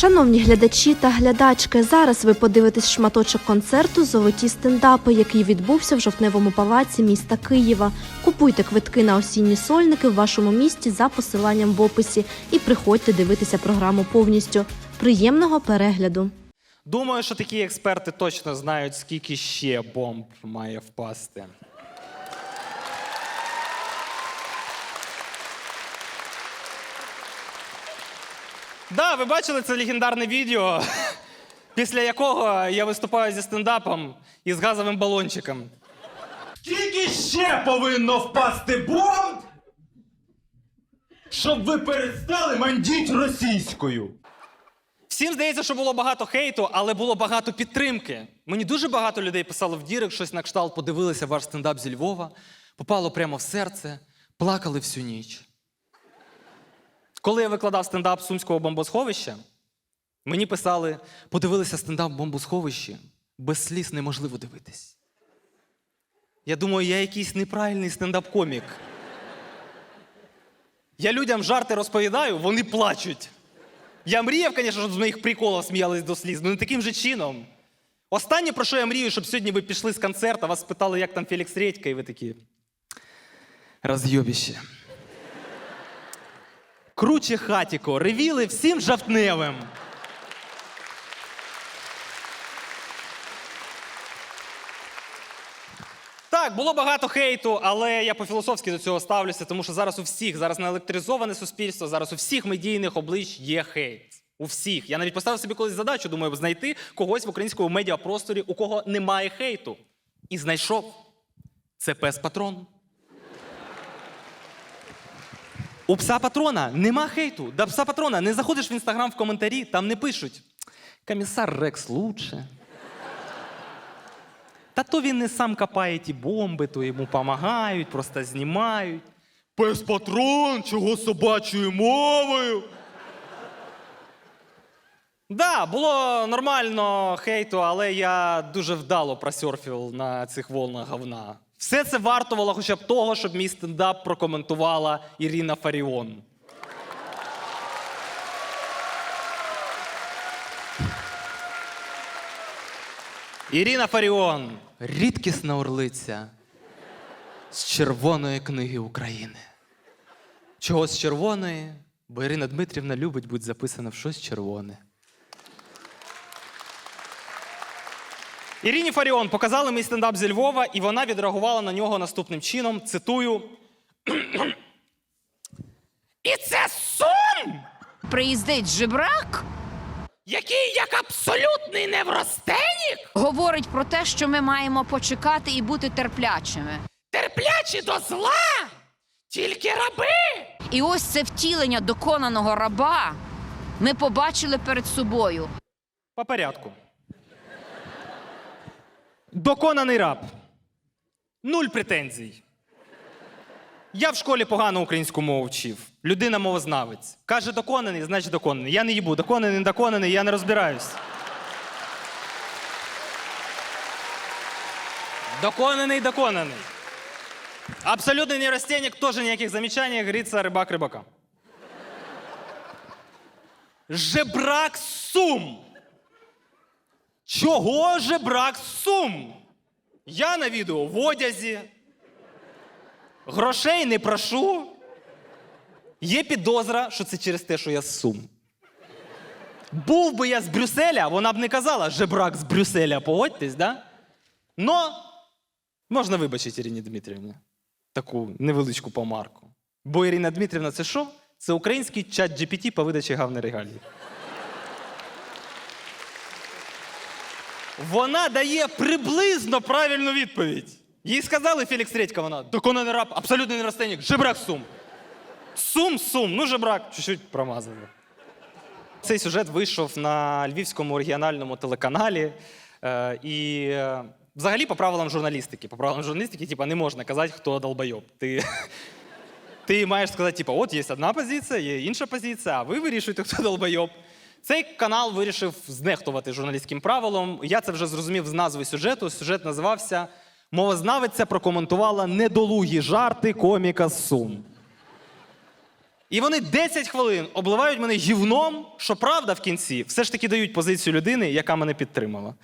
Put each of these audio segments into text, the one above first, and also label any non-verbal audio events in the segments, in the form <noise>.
Шановні глядачі та глядачки, зараз ви подивитесь шматочок концерту Золоті стендапи, який відбувся в жовтневому палаці міста Києва. Купуйте квитки на осінні сольники в вашому місті за посиланням в описі і приходьте дивитися програму повністю. Приємного перегляду! Думаю, що такі експерти точно знають, скільки ще бомб має впасти. Да, ви бачили це легендарне відео, <laughs> після якого я виступаю зі стендапом і з газовим балончиком. Скільки ще повинно впасти бомб, щоб ви перестали мандіть російською? Всім здається, що було багато хейту, але було багато підтримки. Мені дуже багато людей писало в Дірек, щось на кшталт, подивилися ваш стендап зі Львова, попало прямо в серце, плакали всю ніч. Коли я викладав стендап сумського бомбосховища, мені писали: подивилися стендап в бомбосховищі, без сліз неможливо дивитись. Я думаю, я якийсь неправильний стендап-комік. Я людям жарти розповідаю, вони плачуть. Я мріяв, звісно, щоб з моїх приколів сміялись до сліз, але не таким же чином. Останнє, про що я мрію, щоб сьогодні ви пішли з концерту, вас спитали, як там Фелікс Редька, і ви такі. Розйобіще. Круче хатіко, ревіли всім жовтневим. Так, було багато хейту, але я по-філософськи до цього ставлюся, тому що зараз у всіх, зараз наелектризоване суспільство, зараз у всіх медійних облич є хейт. У всіх. Я навіть поставив собі колись задачу, думаю, знайти когось в українському медіапросторі, у кого немає хейту. І знайшов. Це пес патрон. У пса патрона нема хейту. До пса патрона не заходиш в інстаграм в коментарі, там не пишуть. Комісар Рекс лучше. Та то він не сам копає ті бомби, то йому допомагають, просто знімають. Пес патрон, чого собачою мовою? Да, було нормально хейту, але я дуже вдало просерфів на цих волнах говна. Все це вартувало хоча б того, щоб мій стендап прокоментувала Ірина Фаріон. Ірина Фаріон рідкісна орлиця з Червоної книги України. Чого з червоної? Бо Ірина Дмитрівна любить бути записана в щось червоне. Ірині Фаріон показали мій стендап зі Львова, і вона відреагувала на нього наступним чином. Цитую. І це сум, Приїздить жебрак, який як абсолютний невростенік, говорить про те, що ми маємо почекати і бути терплячими. терплячий до зла, тільки раби. І ось це втілення доконаного раба ми побачили перед собою. По порядку. Доконаний раб. Нуль претензій. Я в школі погано українську мову вчив. Людина мовознавець. Каже, доконаний, значить доконаний. Я не їбу. Доконаний, не доконаний, я не розбираюсь. Доконаний, доконаний. Абсолютний неврастенник, теж ніяких замічань, як говориться, рибак рибака. Жебрак сум. Чого жебрак сум? Я на відео в одязі. Грошей не прошу. Є підозра, що це через те, що я з сум. Був би я з Брюсселя, вона б не казала жебрак з Брюсселя, погодьтесь, да? Но можна вибачити Ірині Дмитрівні таку невеличку помарку. Бо Ірина Дмитрівна це що? Це український чат GPT по видачі гавни регалії. Вона дає приблизно правильну відповідь. Їй сказали Фелікс Редька, вона доконаний раб, абсолютний неврастенник, жебрак сум. Сум, сум, ну жебрак, чуть-чуть промазали. Цей сюжет вийшов на львівському регіональному телеканалі. Е, і е, взагалі по правилам журналістики. По правилам журналістики, типа, не можна казати, хто долбойоб. Ти, <laughs> ти маєш сказати, типа, от є одна позиція, є інша позиція, а ви вирішуєте, хто долбойоб. Цей канал вирішив знехтувати журналістським правилом. Я це вже зрозумів з назви сюжету. Сюжет називався Мовознавиця прокоментувала недолугі жарти коміка Сум. І вони 10 хвилин обливають мене гівном, що правда в кінці все ж таки дають позицію людини, яка мене підтримала.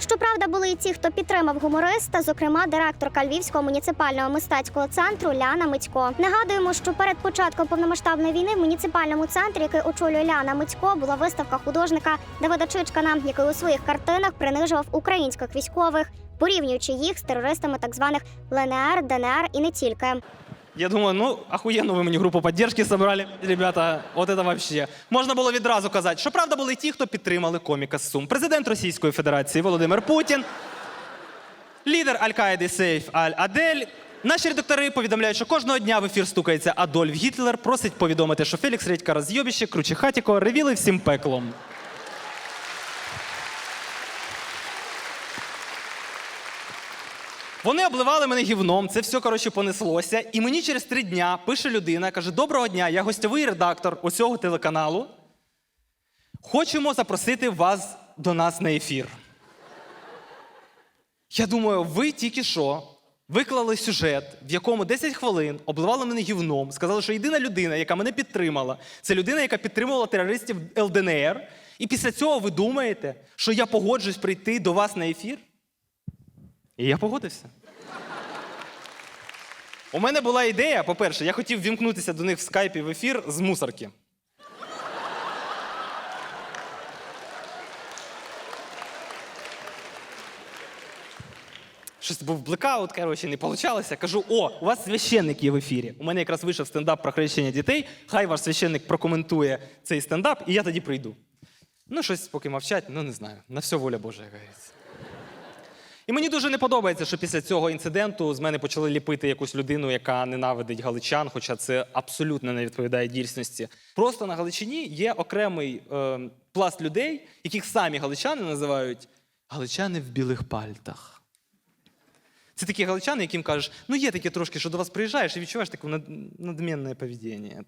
Щоправда, були і ті, хто підтримав гумориста, зокрема директорка Львівського муніципального мистецького центру Ляна Митько. Нагадуємо, що перед початком повномасштабної війни в муніципальному центрі, який очолює Ляна Митько, була виставка художника Давида Чичкана, який у своїх картинах принижував українських військових, порівнюючи їх з терористами так званих ЛНР, ДНР і не тільки. Я думаю, ну охуєнно ви мені групу підтримки собрали, ребята. От це вообще. Можна було відразу казати, що правда були ті, хто підтримали коміка з Сум. Президент Російської Федерації Володимир Путін, лідер Аль-Каїди Сейф Аль-Адель. Наші редактори повідомляють, що кожного дня в ефір стукається Адольф Гітлер, просить повідомити, що Фелікс Редька розйобіще, круче хатіко, ревіли всім пеклом. Вони обливали мене гівном, це все коротше понеслося. І мені через три дня пише людина, каже: Доброго дня, я гостьовий редактор усього телеканалу. Хочемо запросити вас до нас на ефір. Я думаю, ви тільки що виклали сюжет, в якому 10 хвилин обливали мене гівном, сказали, що єдина людина, яка мене підтримала, це людина, яка підтримувала терористів ЛДНР. І після цього ви думаєте, що я погоджусь прийти до вас на ефір? І я погодився. У мене була ідея, по-перше, я хотів вімкнутися до них в скайпі в ефір з мусорки. Щось був блекаут, коротше, не вийшло. Кажу: о, у вас священник є в ефірі. У мене якраз вийшов стендап про хрещення дітей. Хай ваш священник прокоментує цей стендап, і я тоді прийду. Ну, щось поки мовчать, ну не знаю. На все воля Божа, як говориться. І мені дуже не подобається, що після цього інциденту з мене почали ліпити якусь людину, яка ненавидить галичан, хоча це абсолютно не відповідає дійсності. Просто на Галичині є окремий е, пласт людей, яких самі галичани називають галичани в білих пальтах. Це такі галичани, яким кажеш, ну є таке трошки, що до вас приїжджаєш і відчуваєш таке надмінне поведіння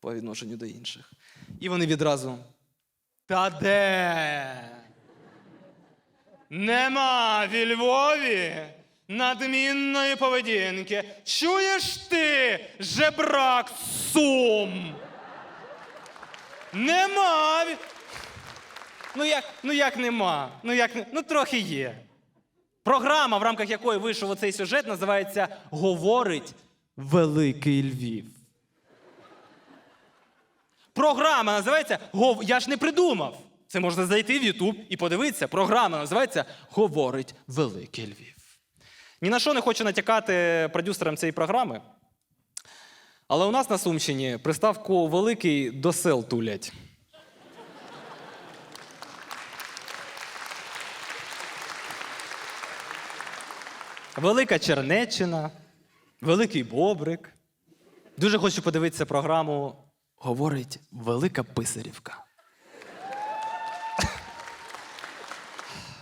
по відношенню до інших. І вони відразу. Та де? Нема в Львові надмінної поведінки. Чуєш ти, жебрак сум? Нема. ві- Ну як, ну як нема? Ну як ну трохи є. Програма, в рамках якої вийшов оцей сюжет, називається Говорить Великий Львів. Програма називається «Гов- Я ж не придумав. Це можна зайти в Ютуб і подивитися. Програма називається Говорить Великий Львів. Ні на що не хочу натякати продюсерам цієї програми. Але у нас на Сумщині приставку великий до сел тулять. Велика Чернеччина, Великий Бобрик. Дуже хочу подивитися програму Говорить Велика Писарівка.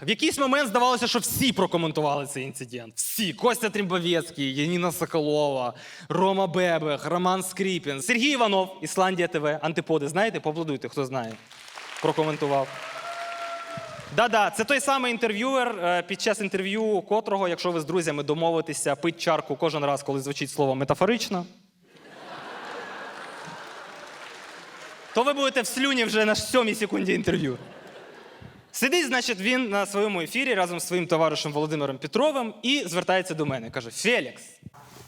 В якийсь момент здавалося, що всі прокоментували цей інцидент. Всі. Костя Трімбовецький, Яніна Соколова, Рома Бебех, Роман Скріпін, Сергій Іванов, Ісландія ТВ, Антиподи. Знаєте? Поаплодуйте, хто знає. Прокоментував. Да-да, це той самий інтерв'юер, е, під час інтерв'ю котрого, якщо ви з друзями домовитеся, пить чарку кожен раз, коли звучить слово метафорично. То ви будете в слюні вже на сьомій секунді інтерв'ю. Сидить, значить, він на своєму ефірі разом з своїм товаришем Володимиром Петровим і звертається до мене. Каже: Фелікс,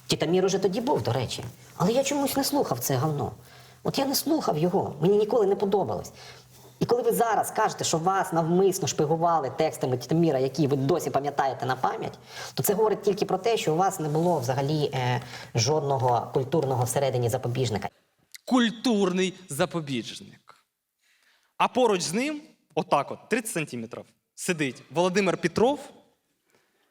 Тітамір уже тоді був, до речі. Але я чомусь не слухав це говно. От я не слухав його, мені ніколи не подобалось. І коли ви зараз кажете, що вас навмисно шпигували текстами Тітаміра, які ви досі пам'ятаєте на пам'ять, то це говорить тільки про те, що у вас не було взагалі е, жодного культурного всередині запобіжника. культурний запобіжник. А поруч з ним, отак от, 30 сантиметрів, сидить Володимир Петров,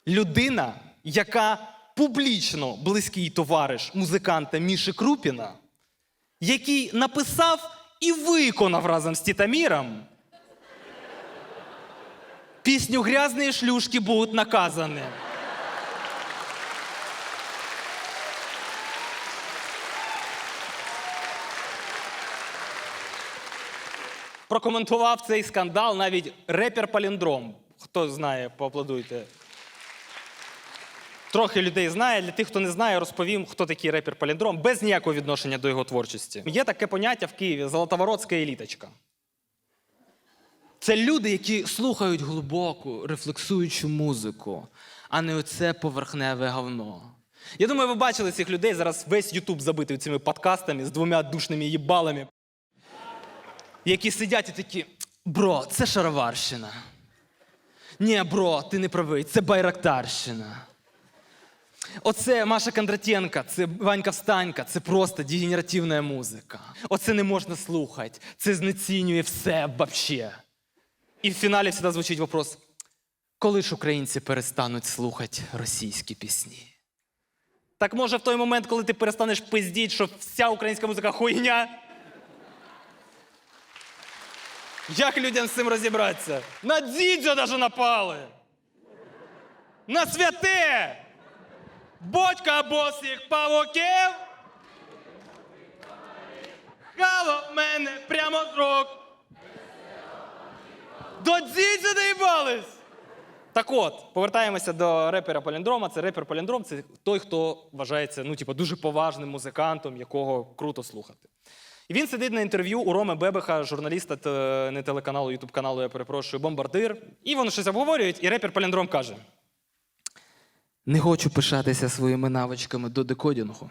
людина, яка публічно близький товариш музиканта Міші Крупіна, який написав і виконав разом з Тітаміром пісню «Грязні шлюшки будуть наказані. Прокоментував цей скандал навіть репер Паліндром. Хто знає, поаплодуйте. трохи людей знає. Для тих, хто не знає, розповім, хто такий репер Паліндром, без ніякого відношення до його творчості. Є таке поняття в Києві золотовородська еліточка. Це люди, які слухають глибоку, рефлексуючу музику, а не оце поверхневе говно. Я думаю, ви бачили цих людей. Зараз весь Ютуб забитий цими подкастами з двома душними їбалами, які сидять і такі: бро, це шароварщина. Ні, бро, ти не правий, це байрактарщина. Оце Маша Кондратенка, це Ванька Встанька, це просто дегенеративна музика. Оце не можна слухати, це знецінює все вообще. І в фіналі завжди звучить вопрос: коли ж українці перестануть слухати російські пісні? Так може в той момент, коли ти перестанеш пиздіть, що вся українська музика хуйня? Як людям з цим розібратися? На дідзя даже напали! На святе! Бодька босих павуків! Хало мене прямо з рук! До дідзя доїбались! Так от, повертаємося до репера Паліндрома. Це репер Паліндром, це той, хто вважається ну, типу, дуже поважним музикантом, якого круто слухати. І він сидить на інтерв'ю у Роми Бебеха, журналіста не телеканалу, ютуб каналу, я перепрошую, бомбардир. І вони щось обговорюють, і репер Паліндром каже: Не хочу пишатися своїми навичками до декодінгу.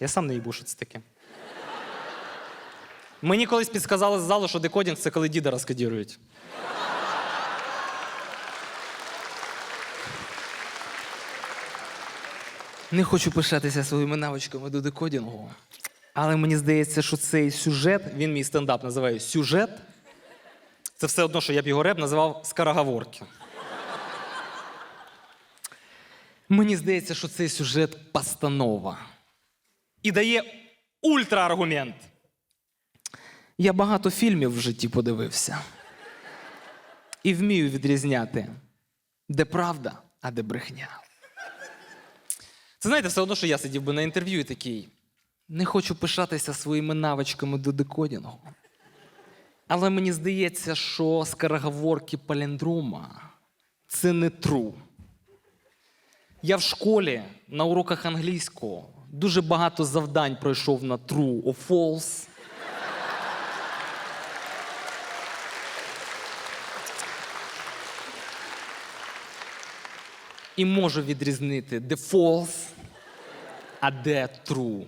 Я сам не їбу, що це таке. Мені колись підсказали з залу, що декодінг це коли діда розкодірують. Не хочу пишатися своїми навичками до декодінгу. Але мені здається, що цей сюжет, він мій стендап називає сюжет. Це все одно, що я б його реп називав скороговорки. Мені здається, що цей сюжет постанова. І дає ультрааргумент. Я багато фільмів в житті подивився. І вмію відрізняти, де правда, а де брехня. Це знаєте, все одно, що я сидів би на інтерв'ю і такий. Не хочу пишатися своїми навичками до декодінгу. Але мені здається, що скороговорки паліндрома це не тру. Я в школі на уроках англійського дуже багато завдань пройшов на true or false. І можу відрізнити де false, а де true.